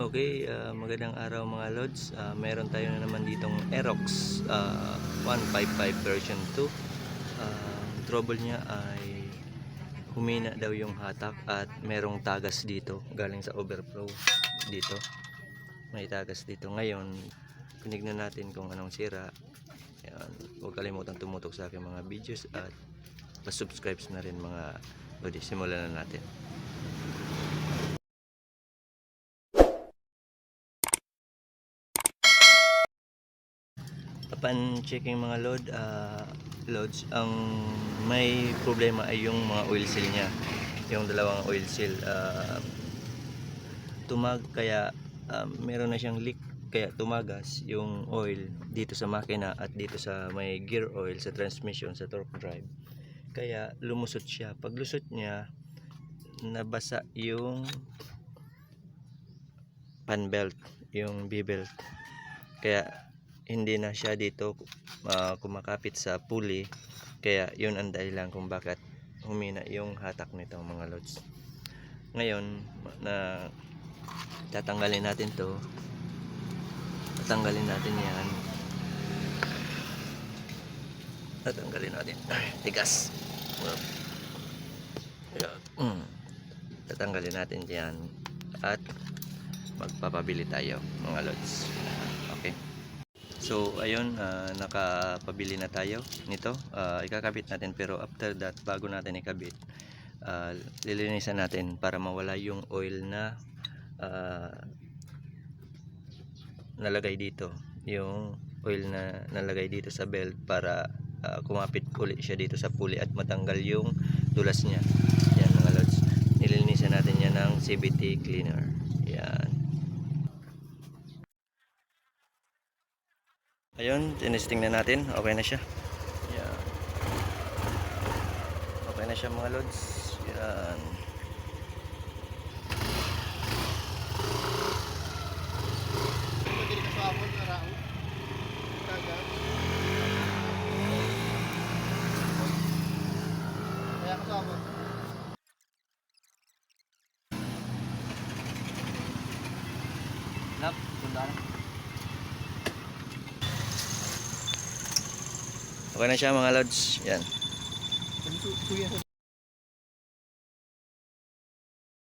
Okay, ah, magandang araw mga lods. Ah, meron tayo na naman ditong Aerox ah, 155 version 2. Ah, ang trouble niya ay humina daw yung hatak at merong tagas dito galing sa overflow dito. May tagas dito. Ngayon, tinignan natin kung anong sira. Ayan, huwag kalimutan tumutok sa aking mga videos at pa-subscribe na rin mga lodi. Simulan na natin. Upon checking mga load ah, loads ang may problema ay yung mga oil seal niya. Yung dalawang oil seal ah, tumag kaya ah, meron na siyang leak kaya tumagas yung oil dito sa makina at dito sa may gear oil sa transmission sa torque drive. Kaya lumusot siya. Pag lusot niya nabasa yung pan belt yung B-belt kaya hindi na siya dito ah, kumakapit sa pulley. Kaya yun ang dahilan kung bakit humina yung hatak nito mga lods. Ngayon na tatanggalin natin to. Tatanggalin natin yan. Tatanggalin natin. Ay tigas. Ayan. Mm. tatanggalin natin yan at magpapabili tayo mga lods. Okay So ayun, ah, nakapabili na tayo nito. Ah, ikakabit natin pero after that, bago natin ikabit, ah, lilinisan natin para mawala yung oil na ah, nalagay dito. Yung oil na nalagay dito sa belt para ah, kumapit uli siya dito sa pulley at matanggal yung tulas niya. Yan mga lods. Nililinisan natin yan ng CBT cleaner. Yan. Ayun, tinesting na natin. Okay na siya. Yan. Okay na siya mga lods. Yan. Pwede ka Okay na siya mga lods. Yan.